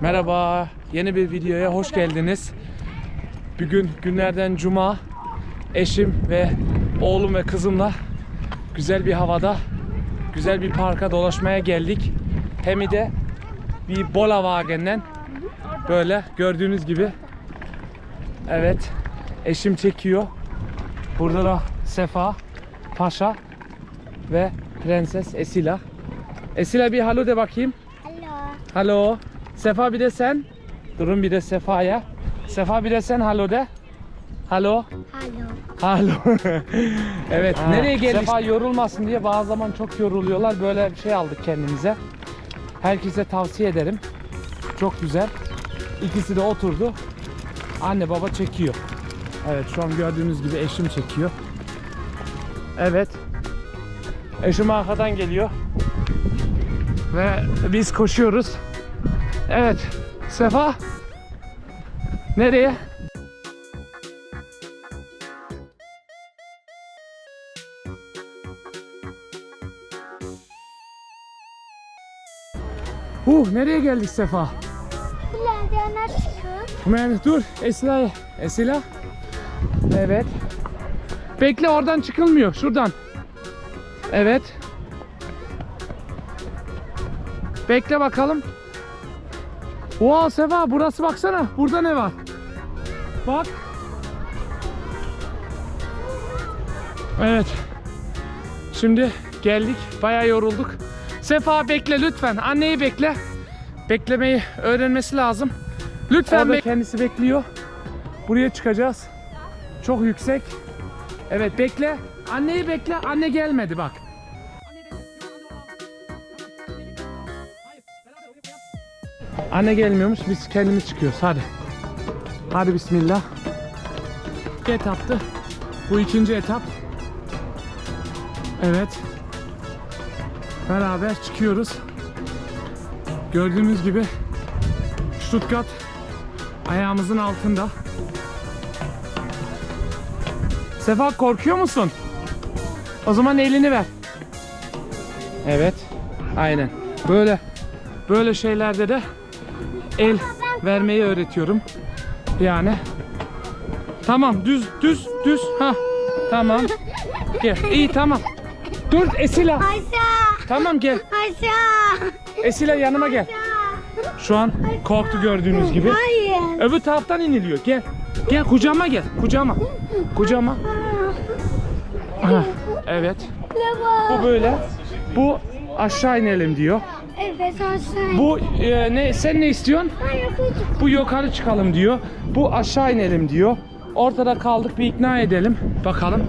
Merhaba, yeni bir videoya hoş geldiniz. Bugün günlerden cuma. Eşim ve oğlum ve kızımla güzel bir havada, güzel bir parka dolaşmaya geldik. Hem de bir Bolavagen'den böyle gördüğünüz gibi. Evet, eşim çekiyor. Burada da Sefa, Paşa ve Prenses Esila. Esila bir halo de bakayım. Alo. Halo. Sefa bir de sen. Durun bir de Sefa'ya. Sefa bir de sen halo de. Halo. Alo. Halo. evet. Nereye geldik? Sefa yorulmasın diye bazı zaman çok yoruluyorlar. Böyle bir şey aldık kendimize. Herkese tavsiye ederim. Çok güzel. İkisi de oturdu. Anne baba çekiyor. Evet şu an gördüğünüz gibi eşim çekiyor. Evet. Eşim arkadan geliyor. Ve biz koşuyoruz. Evet. Sefa. Nereye? Uh, nereye geldik Sefa? Hemen dur Esila. Esila. Evet. Bekle oradan çıkılmıyor. Şuradan. Evet. Bekle bakalım. Wow Sefa burası baksana. Burada ne var? Bak. Evet. Şimdi geldik. Bayağı yorulduk. Sefa bekle lütfen. Anneyi bekle. Beklemeyi öğrenmesi lazım. Lütfen bek- kendisi bekliyor. Buraya çıkacağız. Çok yüksek. Evet bekle. Anneyi bekle. Anne gelmedi bak. Anne gelmiyormuş. Biz kendimiz çıkıyoruz. Hadi. Hadi bismillah. Bir etaptı. Bu ikinci etap. Evet. Beraber çıkıyoruz. Gördüğünüz gibi Stuttgart ayağımızın altında. Sefa korkuyor musun? O zaman elini ver. Evet. Aynen. Böyle böyle şeylerde de el vermeyi öğretiyorum. Yani Tamam düz düz düz ha. Tamam. Gel. İyi tamam. Dur Esila. Aşağı. Tamam gel. Aşağı. Esila yanıma gel. Şu an korktu gördüğünüz gibi. Hayır. Öbür taraftan iniliyor. Gel. Gel kucağıma gel. Kucağıma. Kucağıma. Aha, evet. Bu böyle. Bu aşağı inelim diyor. Evet aşağı. Bu e, ne sen ne istiyorsun? Bu yukarı çıkalım diyor. Bu aşağı inelim diyor. Ortada kaldık bir ikna edelim. Bakalım.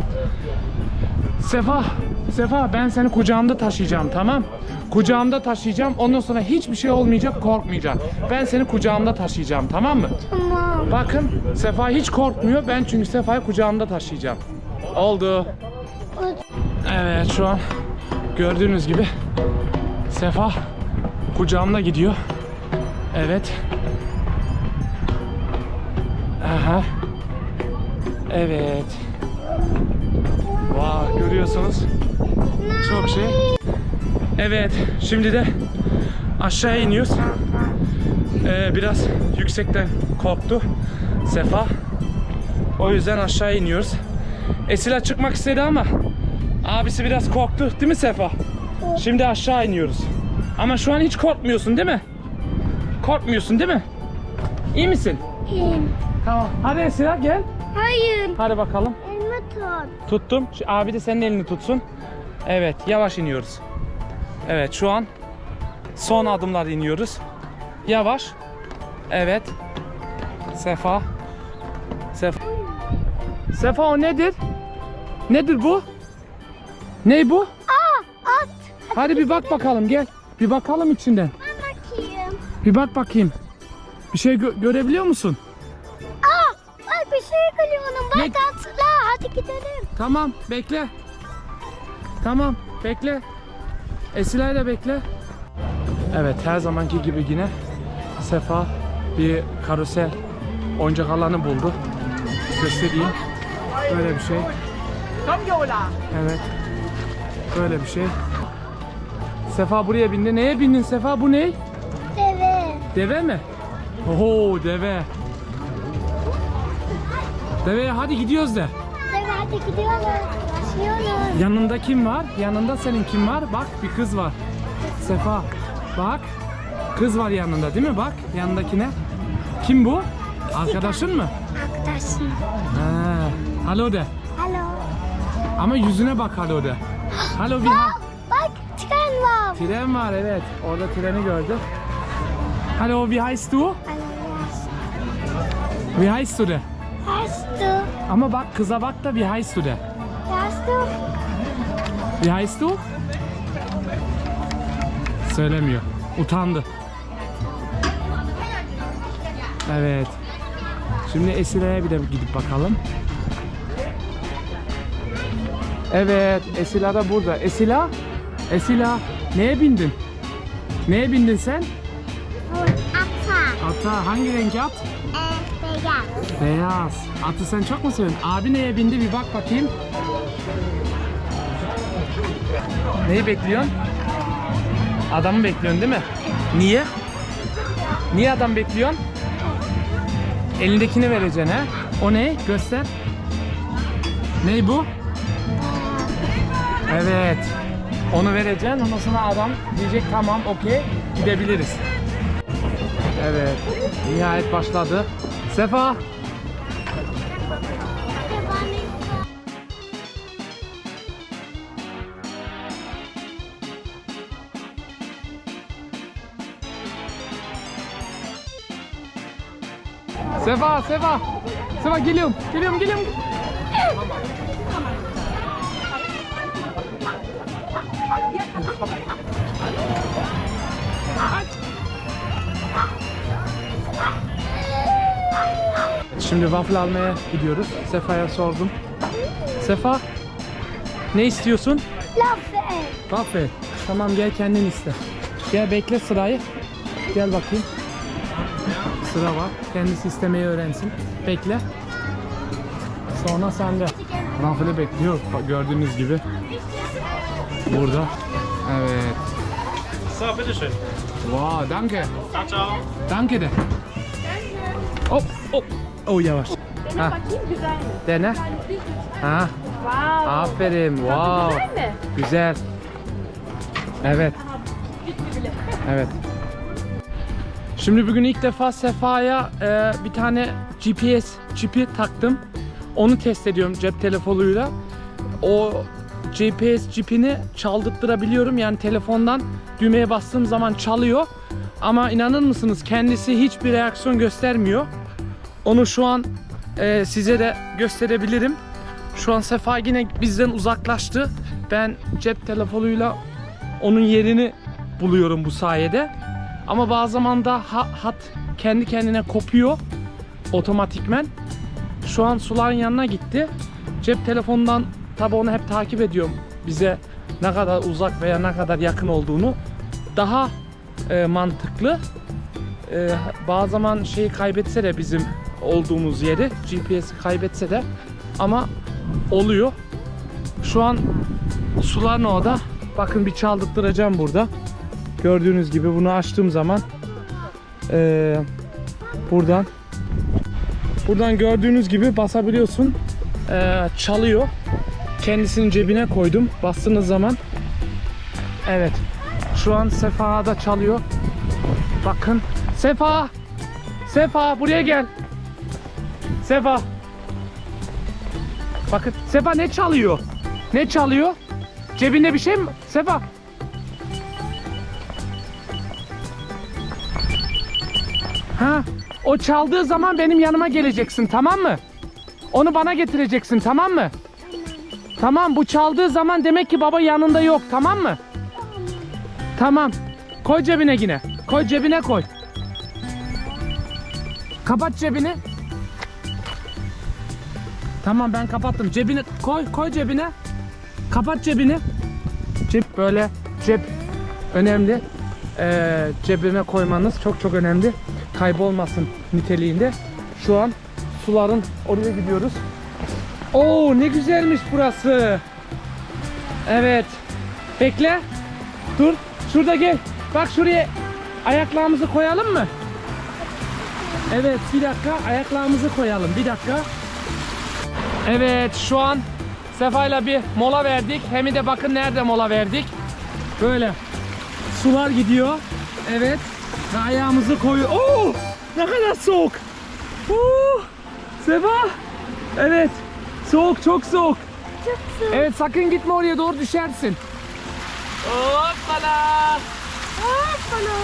Sefa, Sefa ben seni kucağımda taşıyacağım tamam? Kucağımda taşıyacağım. Ondan sonra hiçbir şey olmayacak, korkmayacak. Ben seni kucağımda taşıyacağım tamam mı? Tamam. Bakın Sefa hiç korkmuyor. Ben çünkü Sefa'yı kucağımda taşıyacağım. Oldu. Evet şu an gördüğünüz gibi Sefa kucağımda gidiyor. Evet. Aha. Evet. Vay görüyorsunuz. Çok şey. Evet şimdi de aşağı iniyoruz. Ee, biraz yüksekten korktu Sefa. O yüzden aşağı iniyoruz. Esila çıkmak istedi ama abisi biraz korktu değil mi Sefa? Şimdi aşağı iniyoruz. Ama şu an hiç korkmuyorsun değil mi? Korkmuyorsun değil mi? İyi misin? İyiyim. Tamam. Hadi Esila gel. Hayır. Hadi bakalım. Elma tut. Tuttum. Şu abi de senin elini tutsun. Evet, yavaş iniyoruz. Evet, şu an son adımlar iniyoruz. Yavaş. Evet. Sefa. Sefa. Sefa o nedir? Nedir bu? Ne bu? Aa at. Hadi bir bak bakalım gel. Bir bakalım içinden. Ben bakayım. Bir bak bakayım. Bir şey gö- görebiliyor musun? Aa. Ay bir şey görüyorum. Ne? Bak atla. Hadi gidelim. Tamam bekle. Tamam bekle. Esilayı da bekle. Evet her zamanki gibi yine Sefa bir karusel oyuncak alanı buldu. Göstereyim. Böyle bir şey. Evet. Böyle bir şey. Sefa buraya bindi. Neye bindin Sefa? Bu ne? Deve. Deve mi? Oho deve. Deve hadi gidiyoruz de. Evet hadi gidiyoruz. Başlıyoruz. Yanında kim var? Yanında senin kim var? Bak bir kız var. Sefa. Bak. Kız var yanında değil mi? Bak yanındakine. Kim bu? Arkadaşın mı? Arkadaşım. Ha. Halo de. Alo. Ama yüzüne bak halo de. Halo bir ha. Var. Tren var evet. Orada treni gördü. Hallo, wie heißt du? Wie heißt du de? Hast du? Ama bak kıza bak da wie heißt du de? Hast du? Wie heißt du? Söylemiyor. Utandı. Evet. Şimdi Esile'ye bir de gidip bakalım. Evet, Esila da burada. Esila, Esila neye bindin? Neye bindin sen? Ata. Ata hangi renk at? Ee, beyaz. Beyaz. Atı sen çok mu seviyorsun? Abi neye bindi bir bak bakayım. Neyi bekliyorsun? Adamı bekliyorsun değil mi? Niye? Niye adam bekliyorsun? Elindekini vereceksin ha? O ne? Göster. Ney bu? Evet. Onu vereceksin. Ondan sonra adam diyecek tamam okey gidebiliriz. Evet. Nihayet başladı. Sefa. Sefa, Sefa. Sefa geliyorum. Geliyorum, geliyorum. Şimdi waffle almaya gidiyoruz. Sefa'ya sordum. Sefa, ne istiyorsun? Lafe. Waffle. Tamam gel kendin iste. Gel bekle sırayı. Gel bakayım. Sıra var. Kendisi istemeyi öğrensin. Bekle. Sonra sende. Waffle bekliyor. Gördüğünüz gibi. Burada. Evet. So, bitteschön. Wow, danke. Ciao, ciao. Danke de. Hop hop. Oh yavaş. Ha. Bakayım güzel mi? Dene. Ha. Wow. Aferin. Wow. Güzel mi? Güzel. Evet. Evet. Şimdi bugün ilk defa Sefa'ya e, bir tane GPS çipi taktım. Onu test ediyorum cep telefonuyla. O GPS çipini çaldırtırabiliyorum. Yani telefondan düğmeye bastığım zaman çalıyor. Ama inanır mısınız kendisi hiçbir reaksiyon göstermiyor. Onu şu an e, size de gösterebilirim. Şu an Sefa yine bizden uzaklaştı. Ben cep telefonuyla onun yerini buluyorum bu sayede. Ama bazı zaman da ha- hat kendi kendine kopuyor otomatikmen. Şu an suların yanına gitti. Cep telefonundan tabi onu hep takip ediyorum. Bize ne kadar uzak veya ne kadar yakın olduğunu. Daha e, mantıklı. E, bazı zaman şeyi kaybetse de bizim olduğumuz yeri GPS kaybetse de ama oluyor. Şu an suların orada. Bakın bir çaldırtıracağım burada. Gördüğünüz gibi bunu açtığım zaman eee, buradan buradan gördüğünüz gibi basabiliyorsun. Eee, çalıyor. Kendisinin cebine koydum. Bastığınız zaman evet. Şu an Sefa'da çalıyor. Bakın. Sefa! Sefa buraya gel. Sefa. Bakın Sefa ne çalıyor? Ne çalıyor? Cebinde bir şey mi? Sefa. Ha, o çaldığı zaman benim yanıma geleceksin tamam mı? Onu bana getireceksin tamam mı? Tamam bu çaldığı zaman demek ki baba yanında yok tamam mı? Tamam. Koy cebine yine. Koy cebine koy. Kapat cebini. Tamam ben kapattım. Cebine koy koy cebine. Kapat cebini. Cep böyle cep önemli. Ee, cebime koymanız çok çok önemli. Kaybolmasın niteliğinde. Şu an suların oraya gidiyoruz. Oo ne güzelmiş burası. Evet. Bekle. Dur. Şurada gel. Bak şuraya ayaklarımızı koyalım mı? Evet bir dakika ayaklarımızı koyalım bir dakika. Evet şu an Sefa'yla bir mola verdik. Hem de bakın nerede mola verdik. Böyle sular gidiyor. Evet. Ve ayağımızı koyuyor. Oo! Ne kadar soğuk. Oo! Sefa. Evet. Soğuk çok soğuk. Çok soğuk. Evet sakın gitme oraya doğru düşersin. Hoppala. Hoppala.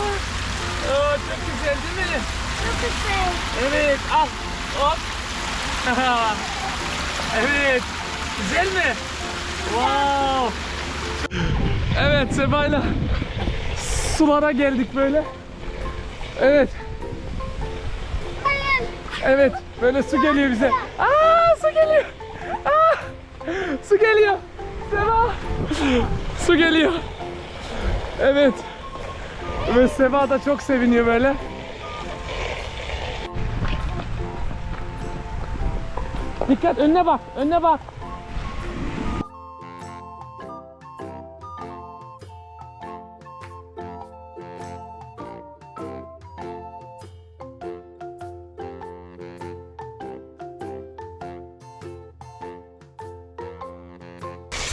Oo, çok güzel değil mi? Çok güzel. Evet al. Hop. evet. Güzel mi? Wow. Evet Seba'yla sulara geldik böyle. Evet. Evet. Böyle su geliyor bize. Aa su geliyor. Aa, su geliyor. Seba. Su geliyor. Evet. Ve Seba da çok seviniyor böyle. Dikkat önüne bak. Önüne bak.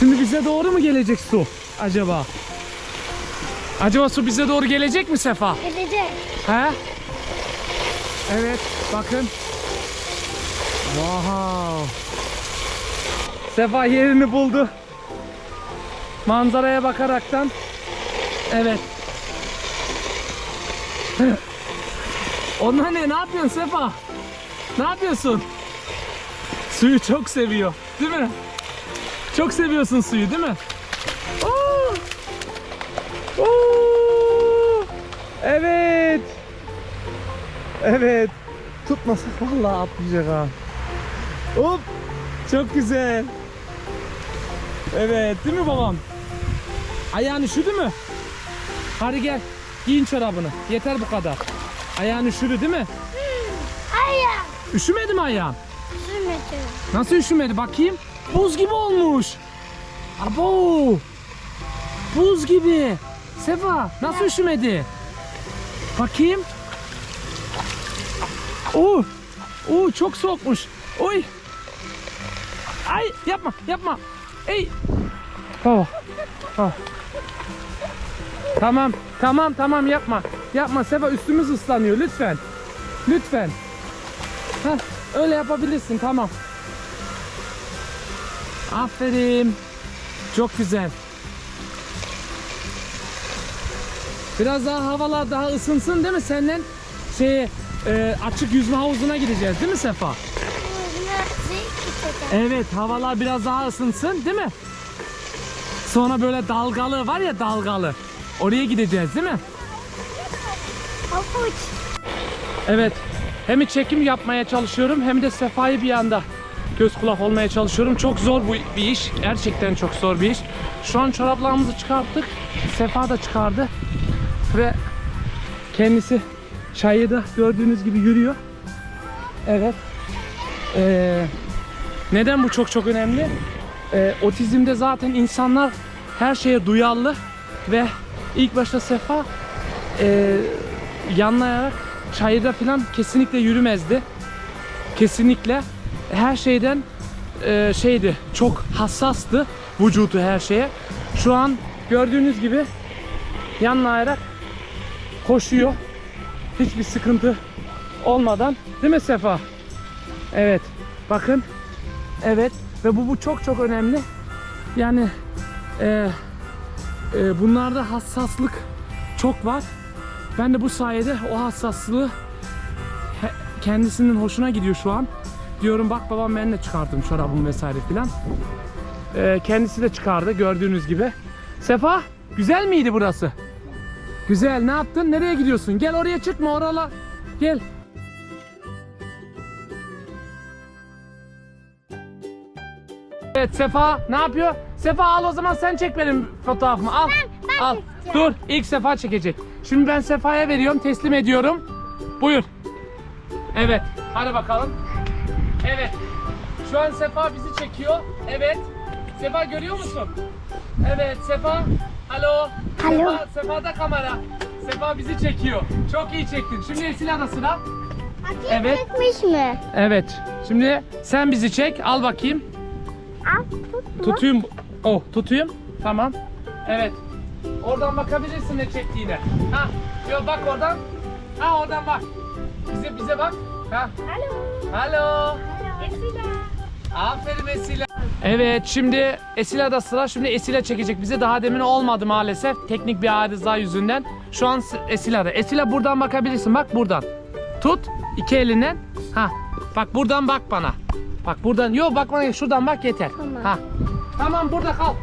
Şimdi bize doğru mu gelecek su acaba? Acaba su bize doğru gelecek mi Sefa? Gidecek. He? Evet, bakın. Wow. Sefa yerini buldu. Manzaraya bakaraktan. Evet. Onlar ne? Ne yapıyorsun Sefa? Ne yapıyorsun? Suyu çok seviyor. Değil mi? Çok seviyorsun suyu değil mi? Oo! Oo! Evet. Evet. Tutmasak vallahi atlayacak ha. Hop. Çok güzel. Evet, değil mi babam? Ayağın üşüdü mü? Hadi gel. Giyin çorabını. Yeter bu kadar. Ayağın üşüdü değil mi? Hayır. Üşümedi mi ayağın? Üzülmedi. Nasıl üşümedi bakayım? Buz gibi olmuş. Abo. Buz gibi. Sefa nasıl üşümedi? Bakayım. Oo. Oo çok soğukmuş. Oy. Ay yapma yapma. Ey. Oh. Oh. Tamam tamam tamam yapma. Yapma Sefa üstümüz ıslanıyor lütfen. Lütfen. Heh, öyle yapabilirsin tamam. Aferin. Çok güzel. Biraz daha havalar daha ısınsın değil mi? Senden şey e, açık yüzme havuzuna gideceğiz değil mi Sefa? Evet havalar biraz daha ısınsın değil mi? Sonra böyle dalgalı var ya dalgalı. Oraya gideceğiz değil mi? Evet. Hem çekim yapmaya çalışıyorum hem de Sefa'yı bir anda göz kulak olmaya çalışıyorum. Çok zor bu bir iş. Gerçekten çok zor bir iş. Şu an çoraplarımızı çıkarttık. Sefa da çıkardı. Ve kendisi çayı da gördüğünüz gibi yürüyor. Evet. Ee, neden bu çok çok önemli? Ee, otizmde zaten insanlar her şeye duyarlı ve ilk başta Sefa e, yanlayarak çayırda falan kesinlikle yürümezdi. Kesinlikle her şeyden e, şeydi çok hassastı vücudu her şeye. Şu an gördüğünüz gibi yanlayarak koşuyor. Hiçbir sıkıntı olmadan. Değil mi Sefa? Evet. Bakın. Evet. Ve bu, bu çok çok önemli. Yani e, e, bunlarda hassaslık çok var. Ben de bu sayede o hassaslığı kendisinin hoşuna gidiyor şu an. Diyorum bak babam ben de çıkardım çorabımı vesaire filan. Ee, kendisi de çıkardı gördüğünüz gibi. Sefa güzel miydi burası? Güzel ne yaptın? Nereye gidiyorsun? Gel oraya çıkma orala. Gel. Evet Sefa ne yapıyor? Sefa al o zaman sen çek benim fotoğrafımı al. ben al. çekeceğim. Dur ilk Sefa çekecek. Şimdi ben Sefa'ya veriyorum teslim ediyorum. Buyur. Evet hadi bakalım. Evet. Şu an Sefa bizi çekiyor. Evet. Sefa görüyor musun? Evet Sefa. Alo. Alo. Sefa, Sefa da kamera. Sefa bizi çekiyor. Çok iyi çektin. Şimdi Esila'da sıra. Evet. Çekmiş mi? Evet. Şimdi sen bizi çek. Al bakayım. Al tut. Tutayım. Oh tutayım. Tamam. Evet. Oradan bakabilirsin ne çektiğine. Ha. Yo bak oradan. Ha oradan bak. Bize bize bak. Ha. Alo. Alo. Esila. Aferin Esila. Evet şimdi Esila'da sıra. Şimdi Esila çekecek bize. Daha demin olmadı maalesef. Teknik bir arıza yüzünden. Şu an Esila'da. Esila buradan bakabilirsin. Bak buradan. Tut iki elinden. Ha. Bak buradan bak bana. Bak buradan. Yok bak bana. Şuradan bak yeter. Tamam. Ha. Tamam burada kal.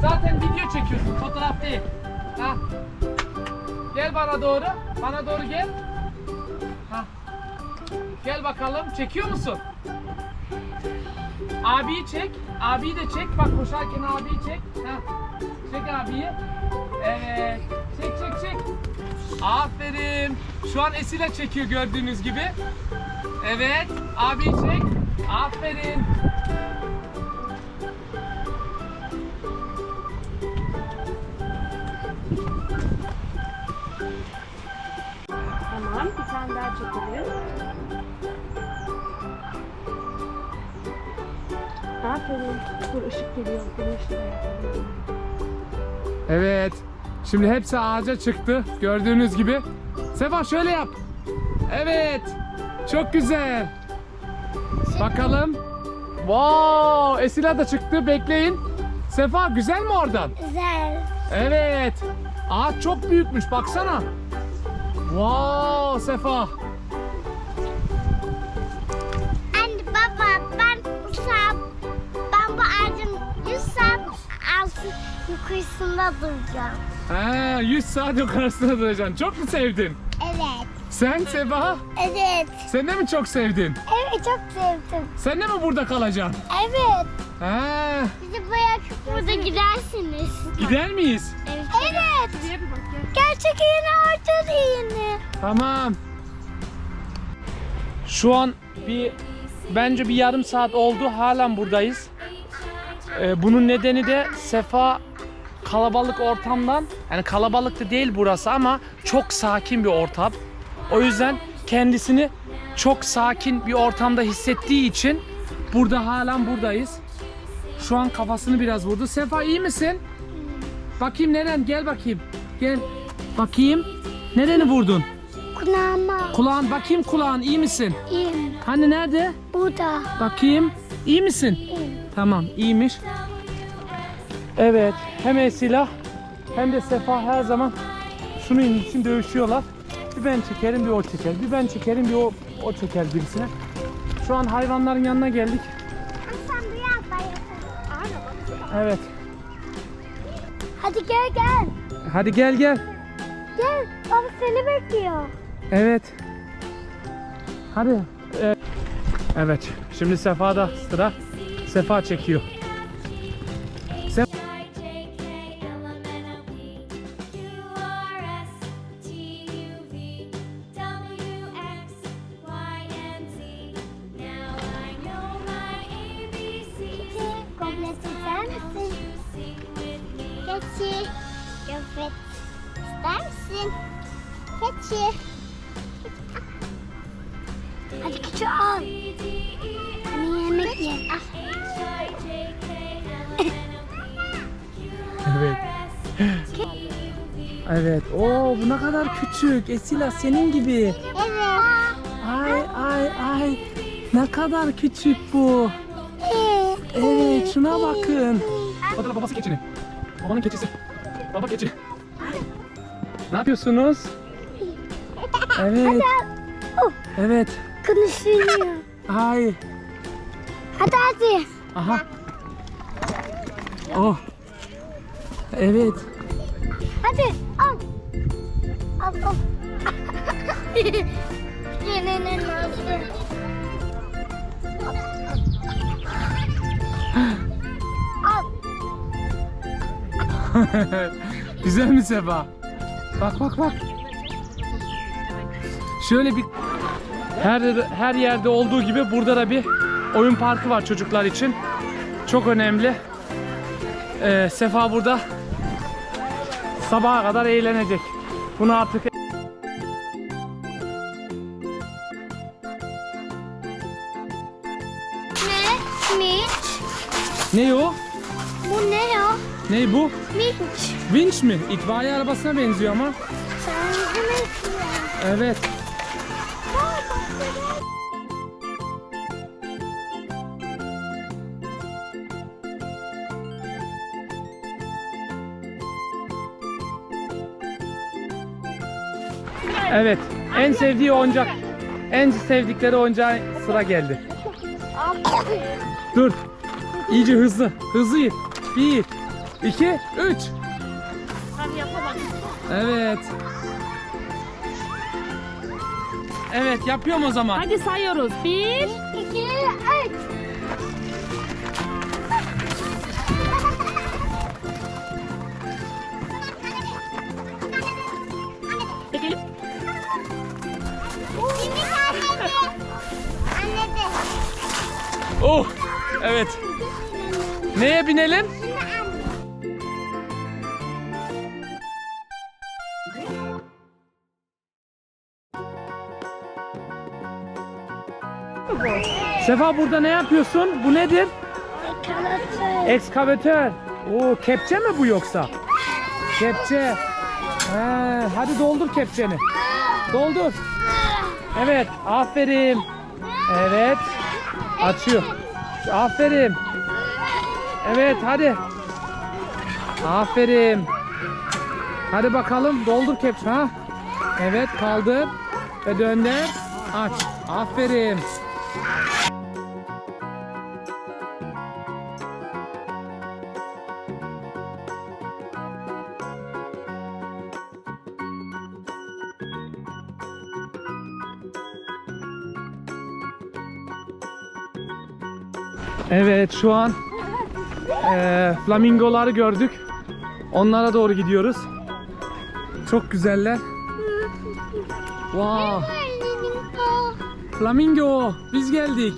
Zaten video çekiyorsun. Fotoğraf değil. Ha. Gel bana doğru. Bana doğru gel. Gel bakalım. Çekiyor musun? Abiyi çek. Abiyi de çek. Bak koşarken abiyi çek. Ha. Çek abiyi. Evet. Çek çek çek. Aferin. Şu an Esile çekiyor gördüğünüz gibi. Evet. Abiyi çek. Aferin. Aferin. Dur ışık geliyor. Yapalım. Evet. Şimdi hepsi ağaca çıktı. Gördüğünüz gibi. Sefa şöyle yap. Evet. Çok güzel. Bakalım. Wow, Esila da çıktı. Bekleyin. Sefa güzel mi oradan? Güzel. Evet. Ağaç çok büyükmüş. Baksana. Wow, Sefa. Yukarısında duracağım. Ha, 100 saat yukarısında duracaksın. Çok mu sevdin? Evet. Sen Sefa? Evet. Sen de mi çok sevdin? Evet çok sevdim. Sen de mi burada kalacaksın? Evet. Ha, Bizi bırakıp burada gidersiniz. gider miyiz? Evet. Evet. Gerçek yeni ağaçta yeni. Tamam. Şu an bir bence bir yarım saat oldu. Halen buradayız. Ee, bunun nedeni de Sefa kalabalık ortamdan yani kalabalık da değil burası ama çok sakin bir ortam. O yüzden kendisini çok sakin bir ortamda hissettiği için burada halen buradayız. Şu an kafasını biraz vurdu. Sefa iyi misin? Bakayım neren? Gel bakayım. Gel. Bakayım. Nereni vurdun? Kulağıma. Kulağın bakayım kulağın iyi misin? İyiyim. Hani nerede? Burada. Bakayım. İyi misin? İyiyim. Tamam iyiymiş. Evet hem Esila hem de Sefa her zaman şunun için dövüşüyorlar. Bir ben çekerim bir o çeker. Bir ben çekerim bir o, o çeker birisine. Şu an hayvanların yanına geldik. Evet. Hadi gel gel. Hadi gel gel. Gel. Baba seni bekliyor. Evet. Hadi. Evet. Şimdi Sefa'da sıra. Sefa çekiyor. Keçi. Hadi keçi al. Hani yemek ye. Al. Evet. Oo bu ne kadar küçük. Esila senin gibi. Evet. Ay ay ay. Ne kadar küçük bu. Evet şuna bakın. O da babası keçinin. Babanın keçisi. Baba keçi. Ne yapıyorsunuz? Evet. Evet. Konuşuyor. Ay. Hadi hadi. Aha. Oh. Evet. Hadi al. Güzel mi Sefa? Bak bak bak. Şöyle bir her her yerde olduğu gibi burada da bir oyun parkı var çocuklar için. Çok önemli. Ee, Sefa burada sabaha kadar eğlenecek. Bunu artık Ne? Miç? Ne o? Bu ne ya? Ne bu? Vinç. Vinç mi? İtfaiye arabasına benziyor ama. Sen Evet. Evet. En sevdiği oyuncak. En sevdikleri oyuncağa sıra geldi. Dur. İyice hızlı. Hızlı git. Bir, iki, üç. Sen yapamadın. Evet. Evet yapıyorum o zaman. Hadi sayıyoruz. Bir. İki, üç. Oh. Evet. Neye binelim? Sefa burada ne yapıyorsun? Bu nedir? Kalatı. Ekskavatör. Oo kepçe mi bu yoksa? Kepçe. Ha, hadi doldur kepçeni. Doldur. Evet, aferin. Evet. Açıyor. Aferin. Evet, hadi. Aferin. Hadi bakalım doldur kepçe ha. Evet, kaldır ve dönder. Aç. Aferin. Evet şu an eee, flamingoları gördük. Onlara doğru gidiyoruz. Çok güzeller. Wow. Flamingo biz geldik.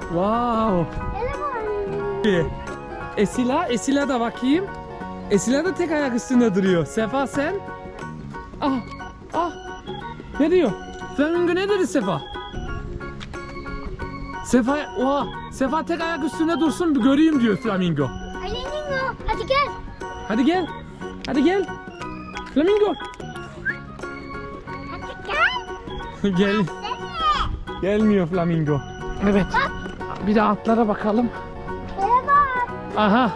Wow. Esila, Esila da bakayım. Esila da tek ayak üstünde duruyor. Sefa sen? Ah, ah. Ne diyor? Flamingo ne dedi Sefa? Sefa, oha, Sefa tek ayak üstünde dursun bir göreyim diyor Flamingo. Flamingo. Hadi gel. Hadi gel. Hadi gel. Flamingo. Hadi gel. gel. Gelmiyor Flamingo. Evet. Bir de atlara bakalım. Merhaba. Aha.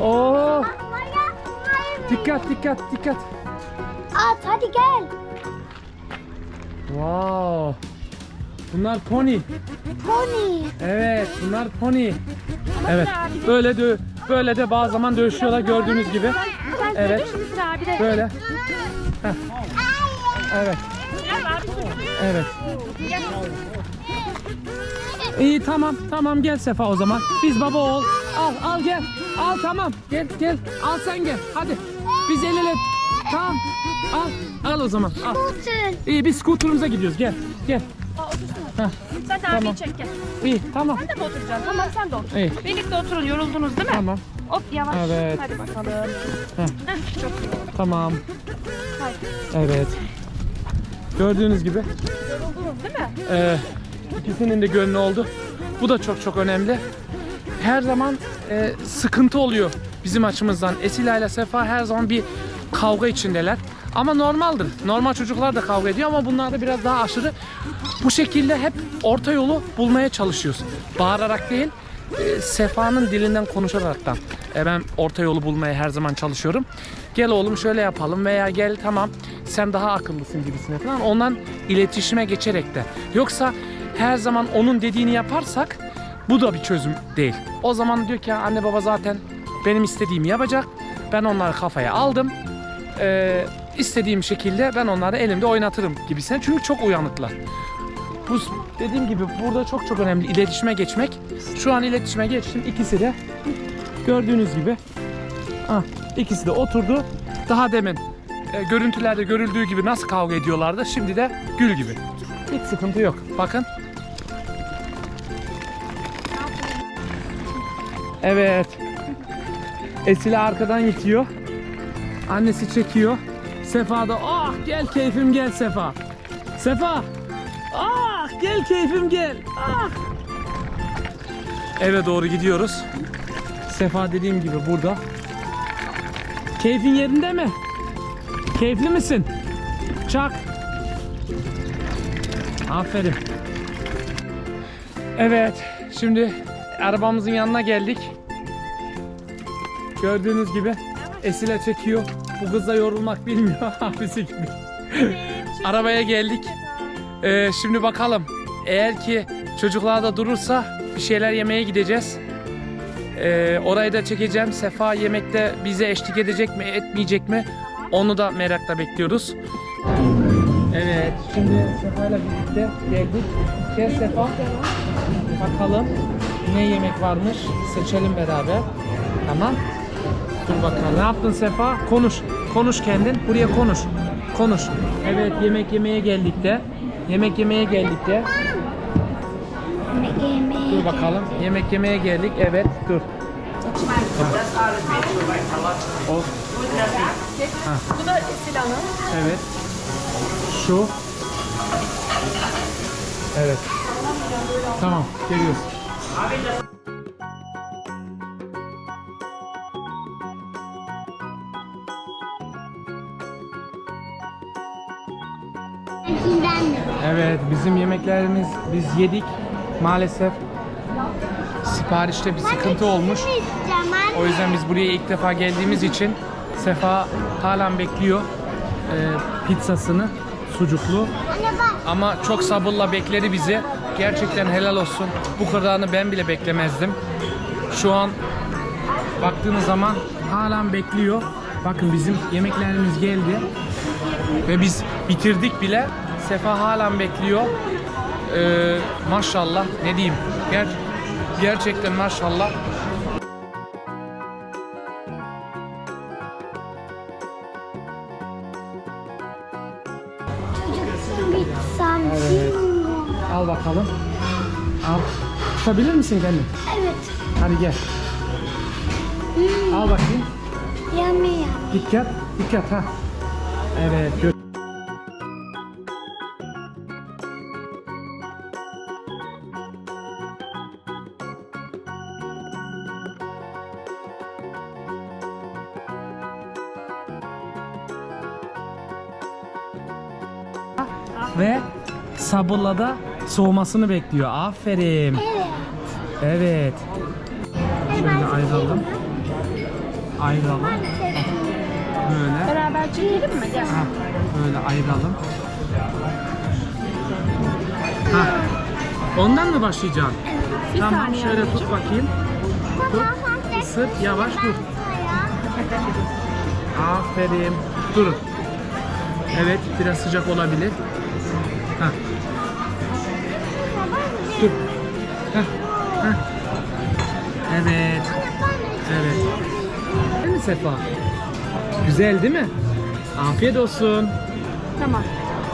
Oo. Dikkat dikkat dikkat. At hadi gel. Wow. Bunlar pony. Pony. Evet, bunlar pony. Evet. Böyle de böyle de bazı zaman dövüşüyorlar gördüğünüz gibi. Evet. Böyle. Heh. Evet. Evet. İyi tamam tamam gel Sefa o zaman. Biz baba ol. Al al gel. Al tamam. Gel gel. Al sen gel. Hadi. Biz el ele. Tamam. Al. Al o zaman. Al. İyi biz skuterımıza gidiyoruz. Gel. Gel. Heh. Sen de Tamam. abiyi çek gel. İyi tamam. Sen de mi oturacaksın? Tamam sen de otur. İyi. Birlikte oturun. Yoruldunuz değil mi? Tamam. Hop yavaş. Evet. Hadi bakalım. Heh. Heh, çok iyi oldu. Tamam. Hadi. Evet. Gördüğünüz gibi Yoruldunuz değil mi? Ee, ikisinin de gönlü oldu. Bu da çok çok önemli. Her zaman e, sıkıntı oluyor bizim açımızdan. Esila ile Sefa her zaman bir kavga içindeler. Ama normaldir. Normal çocuklar da kavga ediyor ama bunlar da biraz daha aşırı. Bu şekilde hep orta yolu bulmaya çalışıyoruz. Bağırarak değil, e, Sefa'nın dilinden konuşaraktan. E, ben orta yolu bulmaya her zaman çalışıyorum. Gel oğlum şöyle yapalım veya gel tamam sen daha akıllısın gibisine falan. Ondan iletişime geçerek de. Yoksa her zaman onun dediğini yaparsak bu da bir çözüm değil. O zaman diyor ki anne baba zaten benim istediğimi yapacak. Ben onları kafaya aldım. Ee, istediğim şekilde ben onları elimde oynatırım gibisine. Çünkü çok uyanıklar. Bu dediğim gibi burada çok çok önemli iletişime geçmek. Şu an iletişime geçtim. İkisi de gördüğünüz gibi ah, ikisi de oturdu. Daha demin e, görüntülerde görüldüğü gibi nasıl kavga ediyorlardı. Şimdi de gül gibi. Hiç sıkıntı yok. Bakın. Evet. Esila arkadan itiyor. Annesi çekiyor. Sefa da ah gel keyfim gel Sefa. Sefa Ah gel keyfim gel. Ah. Eve doğru gidiyoruz. Sefa dediğim gibi burada. Keyfin yerinde mi? Keyifli misin? Çak. Aferin. Evet, şimdi arabamızın yanına geldik. Gördüğünüz gibi Esile çekiyor. Bu kız da yorulmak bilmiyor. Abisi gibi. Arabaya geldik. Ee, şimdi bakalım. Eğer ki çocuklar da durursa bir şeyler yemeye gideceğiz. Ee, orayı da çekeceğim. Sefa yemekte bize eşlik edecek mi, etmeyecek mi? Onu da merakla bekliyoruz. Evet, şimdi Sefa ile birlikte geldik. Gel Sefa. Bakalım ne yemek varmış. Seçelim beraber. Tamam. Dur bakalım. Ne yaptın Sefa? Konuş. Konuş kendin. Buraya konuş. Konuş. Evet, yemek yemeye geldik de. Yemek yemeye geldik de. Yemek yemeye Dur bakalım. Yemek yemeye geldik. Evet, dur. O. Bu da Esila'nın. Evet. Şu. Evet. Tamam, geliyoruz. Evet, bizim yemeklerimiz biz yedik. Maalesef siparişte bir sıkıntı olmuş. O yüzden biz buraya ilk defa geldiğimiz için Sefa halen bekliyor e, pizzasını sucuklu. Ama çok sabırla bekledi bizi. Gerçekten helal olsun. Bu kadarını ben bile beklemezdim. Şu an baktığınız zaman halen bekliyor. Bakın bizim yemeklerimiz geldi. Ve biz bitirdik bile. Sefa halen bekliyor. Ee, maşallah ne diyeyim. Ger gerçekten maşallah. Bilmiyorum. Al bakalım. Al. Tutabilir misin kendini? Evet. Hadi gel. Al bakayım. Yummy. Dikkat, dikkat ha. Evet. gö- sabırla da soğumasını bekliyor. Aferin. Evet. Evet. Şöyle ayıralım. Ayıralım. Böyle. Beraber çekelim mi? Gel. Ha, böyle ayıralım. Ha. Ondan mı başlayacaksın? Bir tamam saniye şöyle tut bakayım. Dur. Isır yavaş dur. Aferin. Durun. Evet biraz sıcak olabilir. Ha. Heh, heh. Evet. Evet. Değil mi Sefa? Güzel değil mi? Afiyet olsun. Tamam.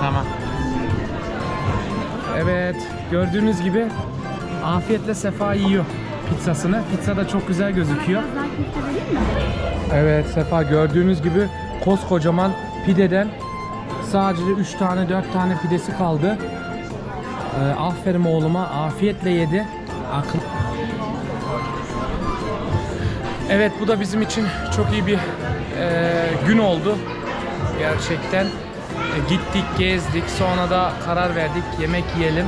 Tamam. Evet, gördüğünüz gibi afiyetle Sefa yiyor pizzasını. Pizza da çok güzel gözüküyor. Evet Sefa gördüğünüz gibi koskocaman pideden sadece 3 tane 4 tane pidesi kaldı. Ee, aferin oğluma afiyetle yedi. Akıl. Evet bu da bizim için çok iyi bir e, gün oldu. Gerçekten E, gittik gezdik sonra da karar verdik yemek yiyelim.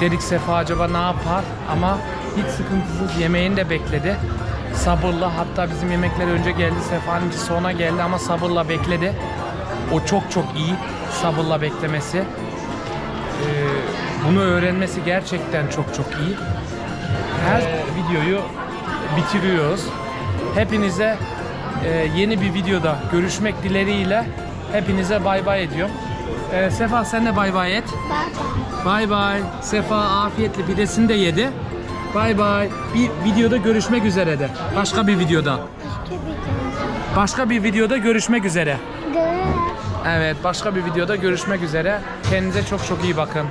Dedik Sefa acaba ne yapar ama hiç sıkıntısız yemeğini de bekledi. Sabırla hatta bizim yemekler önce geldi Sefa'nınki sonra geldi ama sabırla bekledi. O çok çok iyi sabırla beklemesi. Ee, bunu öğrenmesi gerçekten çok çok iyi. Her videoyu bitiriyoruz. Hepinize e, yeni bir videoda görüşmek dileğiyle hepinize bay bay ediyorum. Ee, Sefa sen de bay bay et. Bay bay. Sefa afiyetli pidesini de yedi. Bay bay. Bir videoda görüşmek üzere de. Başka bir videoda. Başka bir videoda görüşmek üzere. Evet, başka bir videoda görüşmek üzere. Kendinize çok çok iyi bakın.